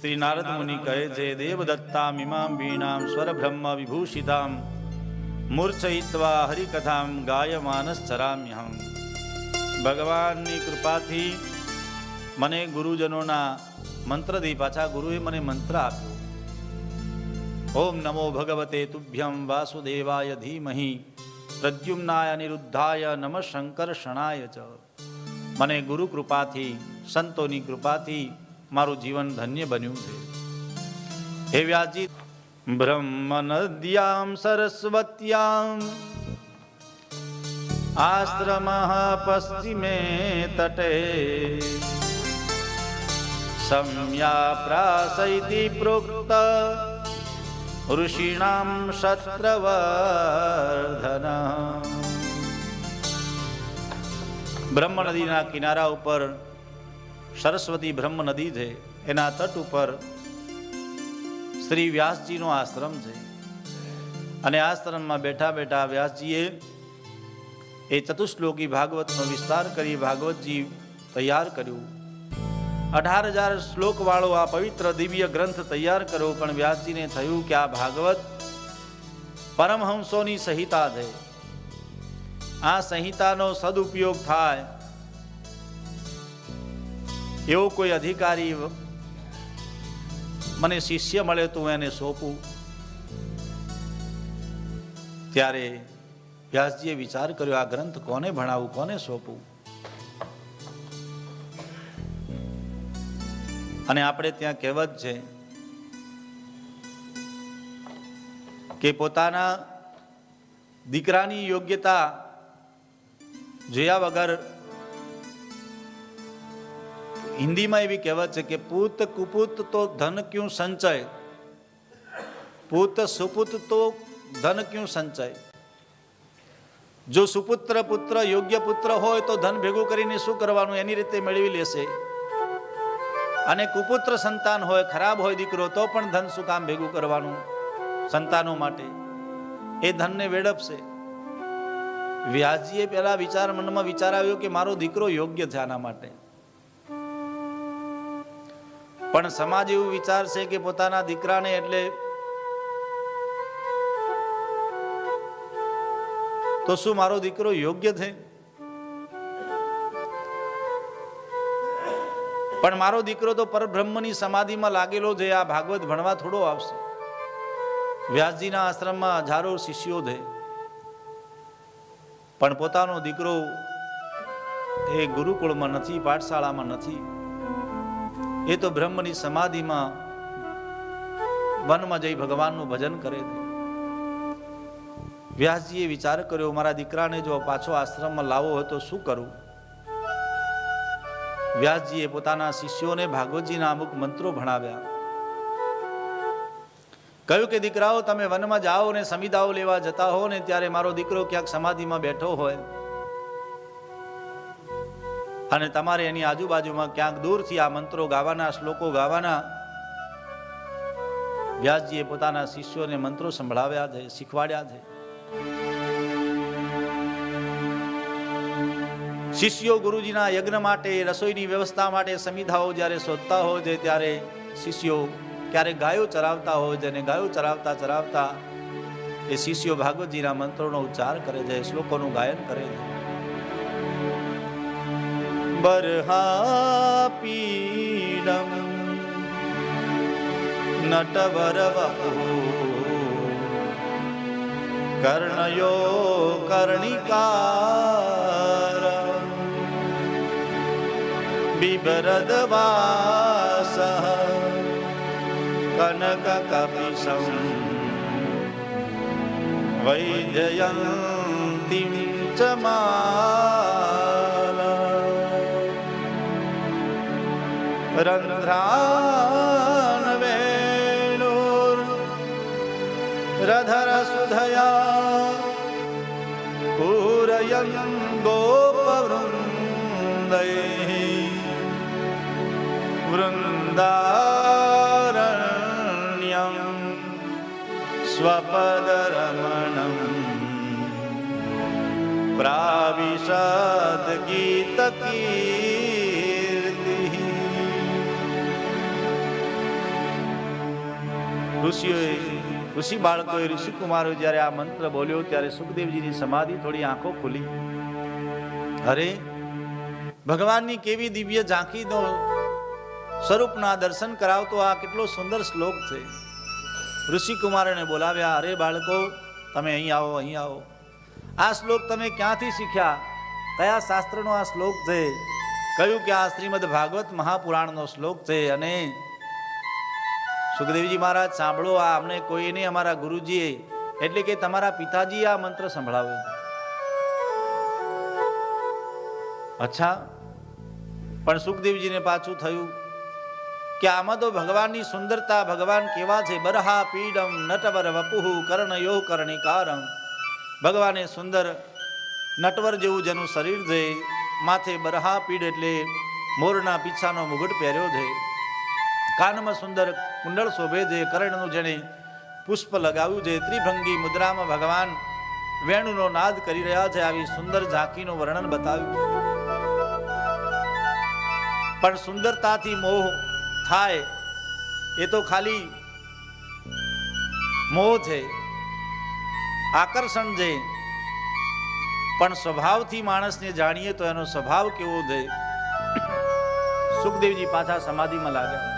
શ્રી નારદ મુનિ કહે છે દેવદત્તા મીમામ વીણામ સ્વર બ્રહ્મ વિભૂષિતામ મૂર્છયિત્વા હરિકથામ ગાયમાનસ ચરામ્યહમ ભગવાનની કૃપાથી મને ગુરુજનોના મંત્રથી પાછા ગુરુએ મને મંત્ર આપ્યો. ઓમ નમો ભગવતે તુભ્યમ વાસુદેવાય ધીમહી પ્રદ્યુમ્નાય અનિરુદ્ધાય નમ શંકર શણાય ચ. મને ગુરુ કૃપાથી, સંતોની કૃપાથી મારું જીવન ધન્ય બન્યું છે. હે વ્યાજી, બ્રહ્મ નદ્યામ સરસ્વત્યામ. આશ્રમ પશ્ચિમે તટે. સંજ્ઞા પ્રાસૈતિ પ્રોક્ત. ઋષિણામ શત્રવર્ધન બ્રહ્મ નદીના કિનારા ઉપર સરસ્વતી બ્રહ્મ નદી છે, એના તટ ઉપર શ્રી વ્યાસજીનો આશ્રમ છે. અને આશ્રમમાં બેઠા બેઠા વ્યાસજીએ એ ચતુશ્લોકી ભાગવતનો વિસ્તાર કરી ભાગવતજી તૈયાર કર્યું. અઢાર હજાર શ્લોકવાળો આ પવિત્ર દિવ્ય ગ્રંથ તૈયાર કર્યો, પણ વ્યાસજીને થયું કે આ ભાગવત પરમહંસોની સંહિતા છે. આ સંહિતાનો સદુપયોગ થાય એવો કોઈ અધિકારી મને શિષ્ય મળે તો હું એને સોંપું. ત્યારે વ્યાસજીએ વિચાર કર્યો, આ ગ્રંથ કોને ભણાવું, કોને સોંપું અને આપણે ત્યાં કહેવત છે કે પોતાના દીકરાની યોગ્યતા જોયા વગર હિન્દીમાં એવી કહેવત છે કે પૂત કુપુત તો ધન ક્યું સંચય? પૂત સુપુત તો ધન ક્યું સંચય? જો સુપુત્ર પુત્ર યોગ્ય પુત્ર હોય તો ધન ભેગું કરીને શું કરવાનું? એની રીતે મેળવી લેશે. અને કુપુત્ર સંતાન હોય, ખરાબ હોય દીકરો, તો પણ ધન શું કામ ભેગું કરવાનું? સંતાનો માટે. એ ધનને વેડપશે. વ્યાસજીએ પેલા વિચાર મનમાં વિચાર આવ્યો કે મારો દીકરો યોગ્ય છે આના માટે. પણ સમાજ એવું વિચારશે કે પોતાના દીકરાને એટલે તો શું મારો દીકરો યોગ્ય છે? પણ મારો દીકરો તો પરબ્રહ્મની સમાધિમાં લાગેલો છે, આ ભાગવત ભણવા થોડો આવશે. વ્યાસજીના આશ્રમમાં હજારો શિષ્યો છે. પણ પોતાનો દીકરો એ ગુરુકુળમાં નથી, પાઠશાળામાં નથી. એ તો બ્રહ્મની સમાધિમાં વનમાં જઈ ભગવાનનું ભજન કરે છે. વ્યાસજીએ વિચાર કર્યો, મારા દીકરાને જો પાછો આશ્રમમાં લાવવો હોય તો શું કરું? વ્યાસજીએ પોતાના શિષ્યોને ભાગવતજીના અમુક મંત્રો ભણાવ્યા. કહ્યું કે, દીકરાઓ, તમે વનમાં જાઓ ને સમિદાઓ લેવા જતા હો ને ત્યારે મારો દીકરો ક્યાંક સમાધિમાં બેઠો હોય. અને તમારે એની આજુબાજુમાં ક્યાંક દૂરથી આ મંત્રો ગાવાના, શ્લોકો ગાવાના? વ્યાસજીએ પોતાના શિષ્યોને મંત્રો સંભળાવ્યા છે, શીખવાડ્યા છે. શિષ્યો ગુરુજીના યજ્ઞ માટે, રસોઈની વ્યવસ્થા માટે સમિધાઓ જ્યારે શોધતા હોય છે, ત્યારે શિષ્યો ક્યારેક ગાયો ચરાવતા હોય છે અને ગાયો ચરાવતા ચરાવતા એ શિષ્યો ભાગવતજીના મંત્રોનો ઉચ્ચાર કરે છે, શ્લોકોનું ગાયન કરે છે. बर्हापीडम् नटवरवपो कर्णयो कर्णिकार बिभरदवासः कनककपिशं वैजयन्तीं च मा रन्ध्रान्वेणुर्रधरसुधया पूरयन् गोपवृन्दैः वृन्दारण्यं स्वपदरमणं प्राविशद्गीतकीर्तिः ઋષિઓએ, ઋષિ બાળકોએ ઋષિકુમારો જ્યારે આ મંત્ર બોલ્યો ત્યારે સુખદેવજીની સમાધિ થોડી આંખો ખુલી. અરે, ભગવાનની કેવી દિવ્ય ઝાંખીનો સ્વરૂપના દર્શન કરાવતો આ કેટલો સુંદર શ્લોક છે. ઋષિકુમારોને બોલાવ્યા, અરે બાળકો, તમે અહીં આવો અહીં આવો. આ શ્લોક તમે ક્યાંથી શીખ્યા? કયા શાસ્ત્રનો આ શ્લોક છે? કહ્યું કે આ શ્રીમદ ભાગવત મહાપુરાણનો શ્લોક છે અને સુખદેવજી મહારાજ, સાંભળો, આ અમને કોઈને અમારા ગુરુજીએ, એટલે કે તમારા પિતાજી આ મંત્ર સંભળાવ્યો. અચ્છા, પણ સુખદેવજીને પાછું થયું કે આમાં તો ભગવાનની સુંદરતા ભગવાન કેવા છે? બરહા પીડમ નટવર વપુહુ કર્ણયો કર્ણિકારમ. ભગવાને સુંદર નટવર જેવું જેનું શરીર છે, માથે બરહા પીડ એટલે મોરના પીછાનો મુગટ પહેર્યો છે. કાનમાં સુંદર કુંડળ શોભે જે કરણનું જેણે પુષ્પ લગાવ્યું છે ત્રિભંગી મુદ્રામાં ભગવાન વેણુનો નાદ કરી રહ્યા છે, આવી સુંદર ઝાંખીનું વર્ણન બતાવ્યું. પણ સુંદરતાથી મોહ થાય, એ તો ખાલી મોહ છે, આકર્ષણ છે. પણ સ્વભાવથી માણસને જાણીએ તો એનો સ્વભાવ કેવો છે? સુખદેવજી પાછા સમાધિમાં લાગ્યા.